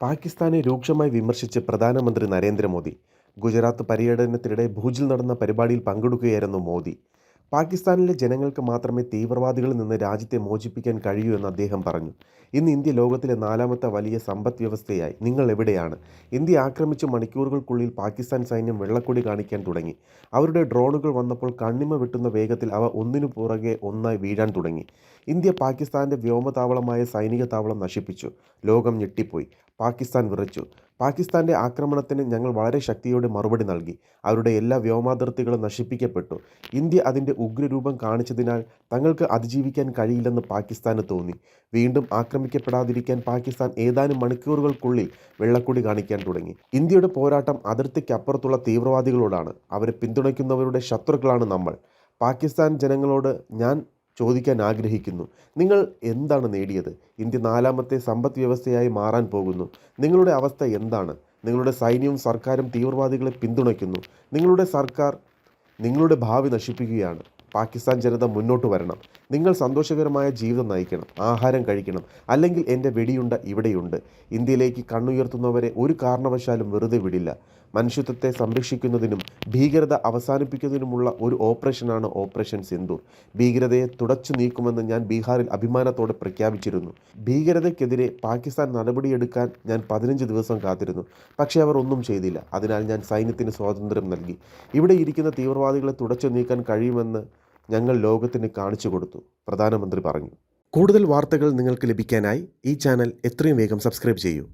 പാകിസ്ഥാനെ രൂക്ഷമായി വിമർശിച്ച് പ്രധാനമന്ത്രി നരേന്ദ്രമോദി. ഗുജറാത്ത് പര്യടനത്തിനിടെ ഭൂജിൽ നടന്ന പരിപാടിയിൽ പങ്കെടുക്കുകയായിരുന്നു മോദി. പാകിസ്ഥാനിലെ ജനങ്ങൾക്ക് മാത്രമേ തീവ്രവാദികളിൽ നിന്ന് രാജ്യത്തെ മോചിപ്പിക്കാൻ കഴിയൂ എന്ന് അദ്ദേഹം പറഞ്ഞു. ഇന്ന് ഇന്ത്യ ലോകത്തിലെ നാലാമത്തെ വലിയ സമ്പദ് വ്യവസ്ഥയായി. നിങ്ങൾ എവിടെയാണ്? ഇന്ത്യ ആക്രമിച്ച മണിക്കൂറുകൾക്കുള്ളിൽ പാകിസ്ഥാൻ സൈന്യം വെള്ളക്കൊടി കാണിക്കാൻ തുടങ്ങി. അവരുടെ ഡ്രോണുകൾ വന്നപ്പോൾ കണ്ണിമ വെട്ടുന്ന വേഗത്തിൽ അവ ഒന്നിനു പുറകെ ഒന്നായി വീഴാൻ തുടങ്ങി. ഇന്ത്യ പാകിസ്ഥാന്റെ വ്യോമതാവളമായ സൈനിക താവളം നശിപ്പിച്ചു. ലോകം ഞെട്ടിപ്പോയി. പാകിസ്ഥാൻ വിറച്ചു. പാകിസ്ഥാന്റെ ആക്രമണത്തിന് ഞങ്ങൾ വളരെ ശക്തിയോടെ മറുപടി നൽകി. അവരുടെ എല്ലാ വ്യോമാതിർത്തികളും നശിപ്പിക്കപ്പെട്ടു. ഇന്ത്യ അതിന്റെ ഉഗ്രരൂപം കാണിച്ചതിനാൽ തങ്ങൾക്ക് അതിജീവിക്കാൻ കഴിയില്ലെന്ന് പാകിസ്ഥാന് തോന്നി. വീണ്ടും ആക്രമിക്കപ്പെടാതിരിക്കാൻ പാകിസ്ഥാൻ ഏതാനും മണിക്കൂറുകൾക്കുള്ളിൽ വെള്ളക്കൊടി കാണിക്കാൻ തുടങ്ങി. ഇന്ത്യയുടെ പോരാട്ടം അതിർത്തിക്കപ്പുറത്തുള്ള തീവ്രവാദികളോടാണ്. അവരെ പിന്തുണയ്ക്കുന്നവരുടെ ശത്രുക്കളാണ് നമ്മൾ. പാകിസ്ഥാൻ ജനങ്ങളോട് ഞാൻ ചോദിക്കാൻ ആഗ്രഹിക്കുന്നു. നിങ്ങൾ എന്താണ് നേടിയത്? ഇന്ത്യ നാലാമത്തെ സമ്പദ് വ്യവസ്ഥയായി മാറാൻ പോകുന്നു. നിങ്ങളുടെ അവസ്ഥ എന്താണ്? നിങ്ങളുടെ സൈന്യവും സർക്കാരും തീവ്രവാദികളെ പിന്തുണയ്ക്കുന്നു. നിങ്ങളുടെ സർക്കാർ നിങ്ങളുടെ ഭാവി നശിപ്പിക്കുകയാണ്. പാകിസ്ഥാൻ ജനത മുന്നോട്ട് വരണം. നിങ്ങൾ സന്തോഷകരമായ ജീവിതം നയിക്കണം. ആഹാരം കഴിക്കണം. അല്ലെങ്കിൽ എന്റെ വെടിയുണ്ട ഇവിടെയുണ്ട്. ഇന്ത്യയിലേക്ക് കണ്ണുയർത്തുന്നവരെ ഒരു കാരണവശാലും വെറുതെ വിടില്ല. മനുഷ്യത്വത്തെ സംരക്ഷിക്കുന്നതിനും ഭീകരത അവസാനിപ്പിക്കുന്നതിനുമുള്ള ഒരു ഓപ്പറേഷനാണ് ഓപ്പറേഷൻ സിന്ദൂർ. ഭീകരതയെ തുടച്ചു നീക്കുമെന്ന് ഞാൻ ബീഹാറിൽ അഭിമാനത്തോടെ പ്രഖ്യാപിച്ചിരുന്നു. ഭീകരതയ്ക്കെതിരെ പാകിസ്ഥാൻ നടപടിയെടുക്കാൻ ഞാൻ പതിനഞ്ച് ദിവസം കാത്തിരുന്നു. പക്ഷേ അവർ ഒന്നും ചെയ്തില്ല. അതിനാൽ ഞാൻ സൈന്യത്തിന് സ്വാതന്ത്ര്യം നൽകി. ഇവിടെ ഇരിക്കുന്ന തീവ്രവാദികളെ തുടച്ചു നീക്കാൻ കഴിയുമെന്ന് ഞങ്ങൾ ലോകത്തിന് കാണിച്ചു കൊടുത്തു. പ്രധാനമന്ത്രി പറഞ്ഞു. കൂടുതൽ വാർത്തകൾ നിങ്ങൾക്ക് ലഭിക്കാനായി ഈ ചാനൽ എത്രയും വേഗം സബ്സ്ക്രൈബ് ചെയ്യൂ.